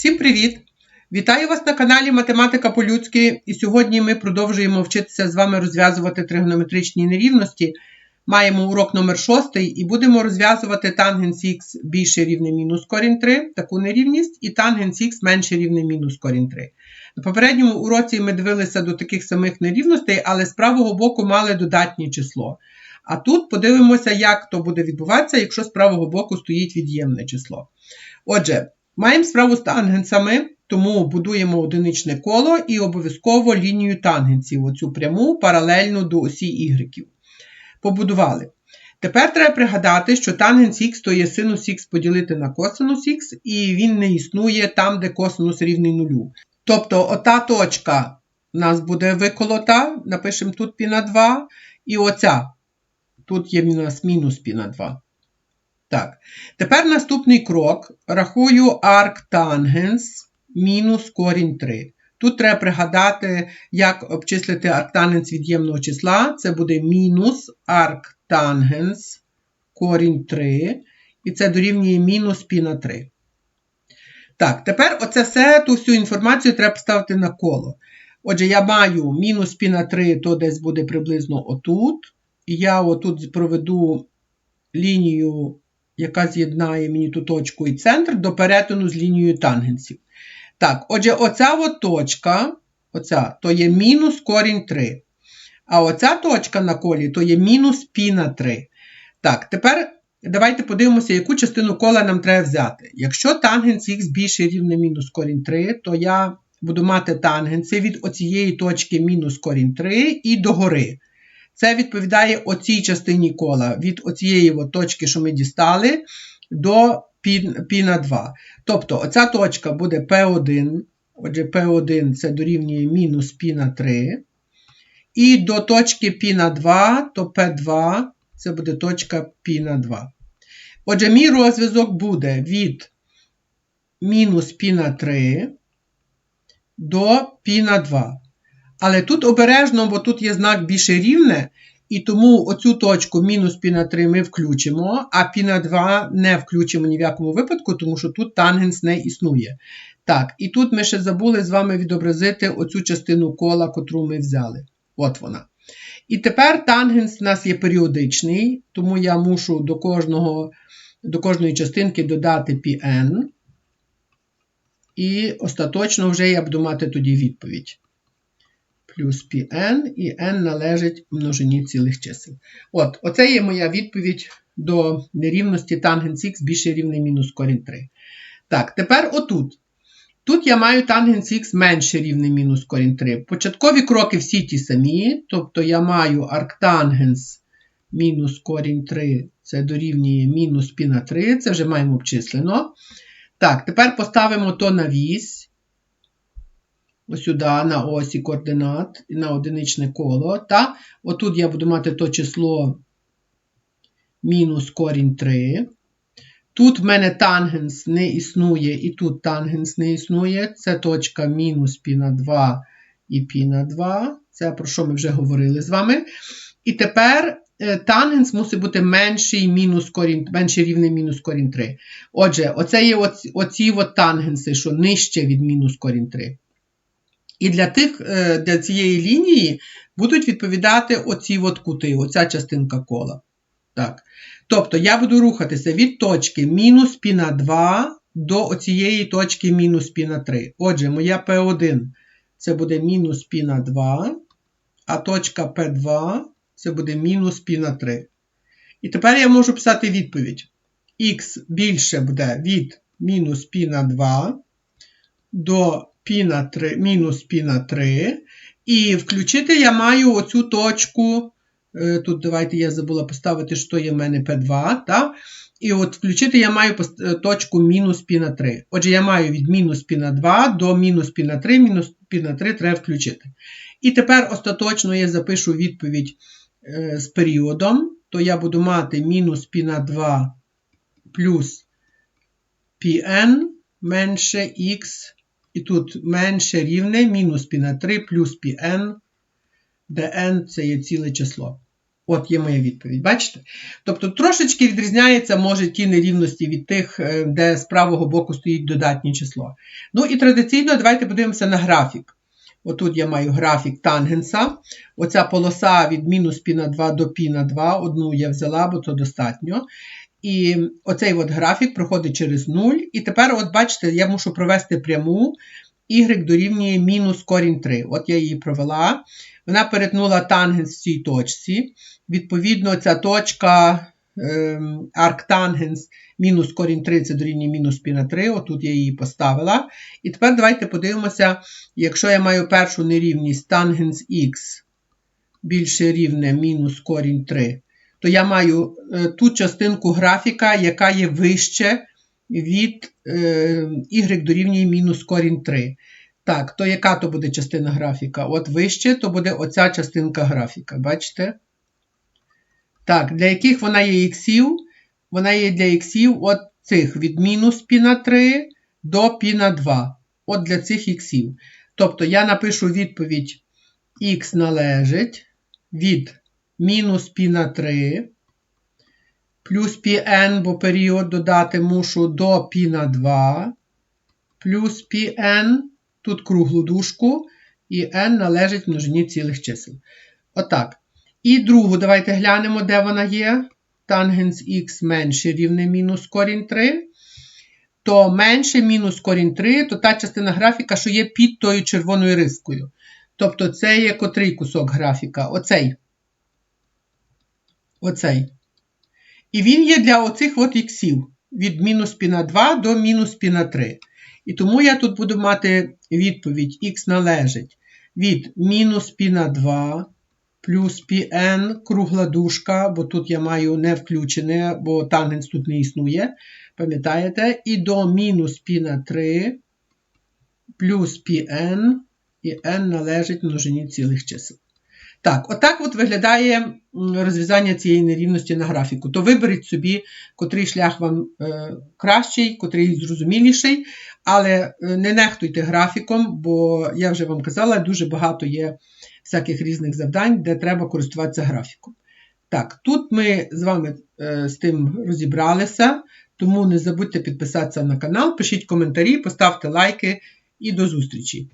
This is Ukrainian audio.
Всім привіт! Вітаю вас на каналі Математика по-людськи. І сьогодні ми продовжуємо вчитися з вами розв'язувати тригонометричні нерівності. Маємо урок номер 6 і будемо розв'язувати тангенс х більше рівне мінус корінь 3, таку нерівність, і тангенс х менше рівне мінус корінь 3. На попередньому уроці ми дивилися до таких самих нерівностей, але з правого боку мали додатнє число. А тут подивимося, як то буде відбуватися, якщо з правого боку стоїть від'ємне число. Отже, маємо справу з тангенсами, тому будуємо одиничне коло і обов'язково лінію тангенсів, оцю пряму паралельну до осі Y. Побудували. Тепер треба пригадати, що тангенс х то є синус х поділити на косинус х, і він не існує там, де косинус рівний нулю. Тобто ота точка у нас буде виколота, напишемо тут π на 2, і оця. Тут є у нас мінус π на 2. Так, тепер наступний крок. Рахую арктангенс мінус корінь 3. Тут треба пригадати, як обчислити арктангенс від'ємного числа. Це буде мінус арктангенс корінь 3. І це дорівнює мінус π на 3. Так, тепер оце все, ту всю інформацію треба поставити на коло. Отже, я маю мінус π на 3, то десь буде приблизно отут. І я отут проведу лінію, яка з'єднає мені ту точку і центр до перетину з лінією тангенсів. Так, отже, оця от точка, оця, то є мінус корінь 3. А оця точка на колі то є мінус π на 3. Так, тепер давайте подивимося, яку частину кола нам треба взяти. Якщо тангенс х більше рівне мінус корінь 3, то я буду мати тангенси від оцієї точки мінус корінь 3 і догори. Це відповідає оцій частині кола від оцієї от точки, що ми дістали, до π на 2. Тобто оця точка буде P1. Отже, P1 це дорівнює мінус π на 3. І до точки π на 2, то P2 це буде точка π на 2. Отже, мій розв'язок буде від мінус π на 3 до π на 2. Але тут обережно, бо тут є знак більше рівне, і тому оцю точку мінус пі на 3 ми включимо, а пі на 2 не включимо ні в якому випадку, тому що тут тангенс не існує. Так, і тут ми ще забули з вами відобразити оцю частину кола, котру ми взяли. От вона. І тепер тангенс у нас є періодичний, тому я мушу до кожного, до кожної частинки додати πn. І остаточно вже я буду мати тоді відповідь плюс πn, і n належить множині цілих чисел. От, Оце є моя відповідь до нерівності тангенс х більше рівний мінус корінь 3. Так, тепер отут. Тут я маю тангенс х менше рівний мінус корінь 3. Початкові кроки всі ті самі, тобто я маю арктангенс мінус корінь 3, це дорівнює мінус π на 3, це вже маємо обчислено. Так, тепер поставимо то на вісь сюди на осі координат на одиничне коло. Та отут я буду мати то число мінус корінь 3. Тут в мене тангенс не існує, і тут тангенс не існує. Це точка мінус π на 2 і π на 2. Це про що ми вже говорили з вами. І тепер е, тангенс мусить бути менший мінус корінь, менший рівний мінус корінь 3. Отже, оце є оці, оці от тангенси, що нижче від мінус корінь 3. І для тих, е, для цієї лінії будуть відповідати оці от кути, оця частинка кола. Так. Тобто я буду рухатися від точки мінус пі на 2 до оцієї точки мінус пі на 3. Отже, моя P1 це буде мінус пі на 2, а точка P2 це буде мінус пі на 3. І тепер я можу писати відповідь. Х більше буде від мінус пі на 2 до πі на 3, мінус пі на 3. І включити я маю оцю точку. Е, тут давайте я забула поставити, що є в мене P2. Та? І от включити я маю е, точку мінус пі на 3. Отже, я маю від мінус пі на 2 до мінус пі на 3, мінус пі на 3 треба включити. І тепер остаточно я запишу відповідь е, з періодом. То я буду мати мінус пі на 2 плюс pn менше х і тут менше рівне мінус π на 3 плюс πn, де n це є ціле число. От є моя відповідь, бачите? Тобто трошечки відрізняється, може, ті нерівності від тих, е, де з правого боку стоїть додатнє число. Ну і традиційно давайте подивимося на графік. Отут я маю графік тангенса. Оця полоса від мінус пі на 2 до пі на 2. Одну я взяла, бо то достатньо. І оцей от графік проходить через 0. І тепер, от бачите, я мушу провести пряму y дорівнює мінус корінь 3. От я її провела. Вона перетнула тангенс в цій точці. Відповідно, ця точка ем, арктангенс мінус корінь 3 це дорівнює мінус пі на 3. Отут я її поставила. І тепер давайте подивимося, якщо я маю першу нерівність тангенс х більше рівне мінус корінь 3, то я маю е, ту частинку графіка, яка є вище від е, y дорівнює мінус корінь 3. Так, то яка то буде частина графіка? От вище, то буде оця частинка графіка. Бачите? Так, для яких вона є іксів? Вона є для іксів от цих від мінус пі на 3 до пі на 2. От для цих іксів. Тобто я напишу відповідь х належить від мінус пі на 3, плюс пін, бо період додати мушу до пі на 2, плюс пін, тут круглу дужку, і n належить множині цілих чисел. Отак. І другу, давайте глянемо, де вона є. Тангенс х менше рівне мінус корінь 3. То менше мінус корінь 3, то та частина графіка, що є під тою червоною рискою. Тобто це є котрий кусок графіка. Оцей. Оцей. І він є для оцих от іксів від мінус пі на 2 до мінус пі на 3. І тому я тут буду мати відповідь х належить від мінус пі на 2 плюс πn кругла дужка, бо тут я маю не включене, бо тангенс тут не існує. Пам'ятаєте? І до мінус пі на 3 плюс πn, і n належить множині цілих чисел. Так, отак от виглядає розв'язання цієї нерівності на графіку. То виберіть собі, котрий шлях вам е, кращий, котрий зрозуміліший, але е, не нехтуйте графіком, бо я вже вам казала, дуже багато є всяких різних завдань, де треба користуватися графіком. Так, тут ми з вами е, з тим розібралися, тому не забудьте підписатися на канал, пишіть коментарі, поставте лайки і до зустрічі!